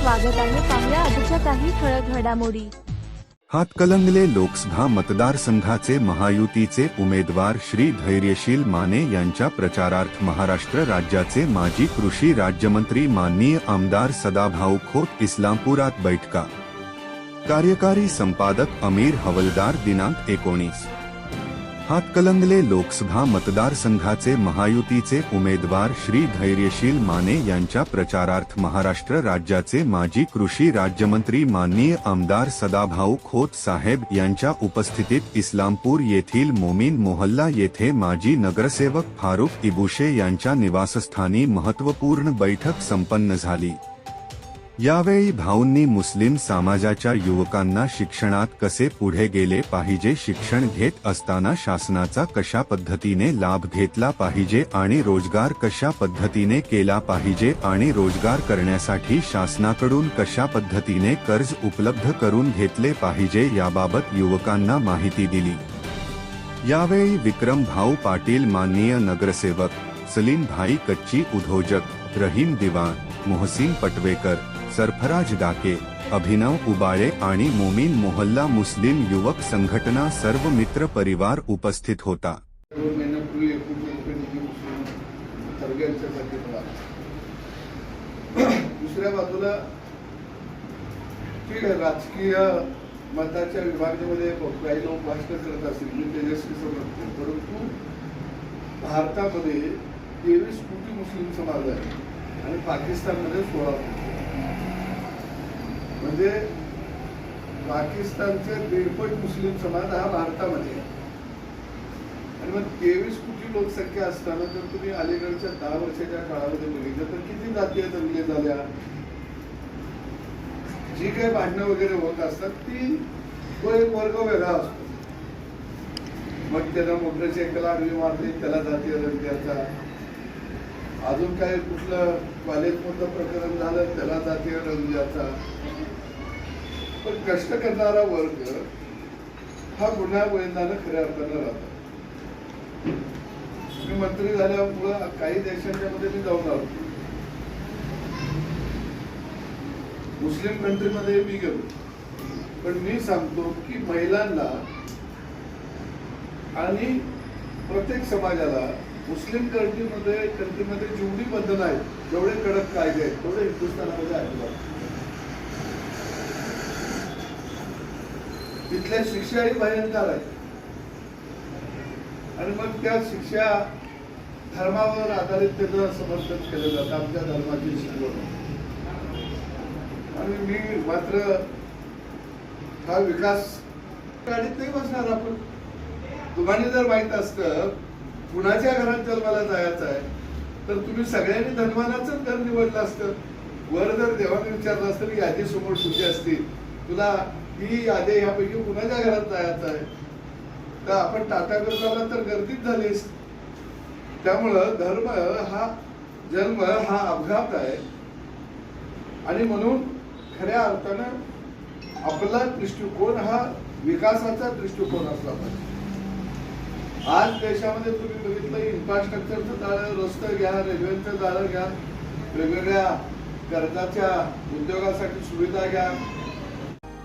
स्वागत आहे पाहुया आजच्या काही ठळक घडामोडी. हातकलंगले लोकसभा मतदारसंघाचे महायुतीचे उमेदवार श्री धैर्यशील माने यांच्या प्रचारार्थ महाराष्ट्र राज्याचे माजी कृषी राज्यमंत्री माननीय आमदार सदाभाऊ खोत इस्लामपुरात बैठका. कार्यकारी संपादक अमीर हवलदार दिनांक एकोणीस. हातकलंगले लोकसभा मतदारसंघाचे महायुतीचे उमेदवार श्री धैर्यशील माने यांच्या प्रचारार्थ महाराष्ट्र राज्याचे माजी कृषी राज्यमंत्री माननीय आमदार सदाभाऊ खोत साहेब यांच्या उपस्थितीत इस्लामपूर येथील मोमीन मोहल्ला येथे माजी नगरसेवक फारुख इबुशे यांच्या निवासस्थानी महत्त्वपूर्ण बैठक संपन्न झाली. यावेळी भाऊंनी मुस्लिम समाजाच्या युवकांना शिक्षणात कसे पुढे गेले पाहिजे शिक्षण घेत असताना शासनाचा कशा पद्धतीने लाभ घेतला पाहिजे आणि रोजगार कशा पद्धतीने केला पाहिजे आणि रोजगार करण्यासाठी शासनाकडून कशा पद्धतीने कर्ज उपलब्ध करून घेतले पाहिजे याबाबत युवकांना माहिती दिली. यावेळी विक्रम भाऊ पाटील माननीय नगरसेवक सलीम भाई कच्ची उद्योजक रहीम दिवाण मोहसिन पटवेकर सरफराज डाके अभिनव उबाळे आणि मोमीन मोहल्ला मुस्लिम युवक संघटना सर्व मित्र परिवार उपस्थित होता. दुसऱ्या बाजूला ठीक आहे राजकीय मताच्या विभागणीमध्ये काही लोक भाषण करत असतील मी तेजस्वी समजतो परंतु भारतामध्ये तेवीस कोटी मुस्लिम समाज आहे आणि पाकिस्तानमध्ये सोळा कोटी. म्हणजे पाकिस्तानचे दीडपट मुस्लिम समाज हा भारतामध्ये आहे. आणि मग तेवीस कोटी लोकसंख्या असताना जर तुम्ही अलीकडच्या दहा वर्षाच्या काळामध्ये बघितलं तर किती जातीय दंगले झाल्या? जी काही भांडणं वगैरे होत असतात ती तो एक वर्ग वेगळा असतो. मग त्यानं मोटरसायकल आडवी मारली त्याला जातीय दंगल्याचा अजून काय कुठलं कॉलेजमधलं प्रकरण झालं त्याला जातीय रंग्याचा पण कष्ट करणारा वर्ग हा गुन्हा गोविंदानं खऱ्या अर्थानं राहतो. मी मंत्री झाल्यामुळं काही देशांच्या मध्ये मी जाऊन आलो. मुस्लिम कंट्रीमध्ये मी गेलो. पण मी सांगतो की महिलांना आणि प्रत्येक समाजाला मुस्लिम कंट्रीमध्ये कंट्रीमध्ये जेवढी बंधन आहेत जेवढे कडक कायदे आहेत तेवढे हिंदुस्थानामध्ये आहेत. तिथल्या शिक्षाही भयंकर आहेत आणि मग त्या शिक्षा धर्मावर आधारित त्याचं समर्थन केलं जातं आमच्या धर्माची शिकवण. आणि मी मात्र हा विकास गाडीत नाही बसणार आपण. तुम्हाला जर माहीत असतं कुणाच्या घरात जन्माला जायचं आहे तर तुम्ही सगळ्यांनी धनवानाच घर निवडलं असतं. वर जर देवाने विचारलं असतं की यादी समोर तुझी असतील. तुला ही यादी ह्यापैकी कुणाच्या घरात जायचं आहे? तर आपण टाटा करताना तर गर्दीच झालीस. त्यामुळं धर्म हा जन्म हा अपघात आहे. आणि म्हणून खऱ्या अर्थानं आपला दृष्टिकोन हा विकासाचा दृष्टिकोन असला पाहिजे. आज देशामध्ये तुम्ही बघितलं इन्फ्रास्ट्रक्चरचं जाळं रस्ते घ्या रेल्वेचं जाळं घ्या. वेगवेगळ्या कर्जाच्या उद्योगासाठी सुविधा घ्या.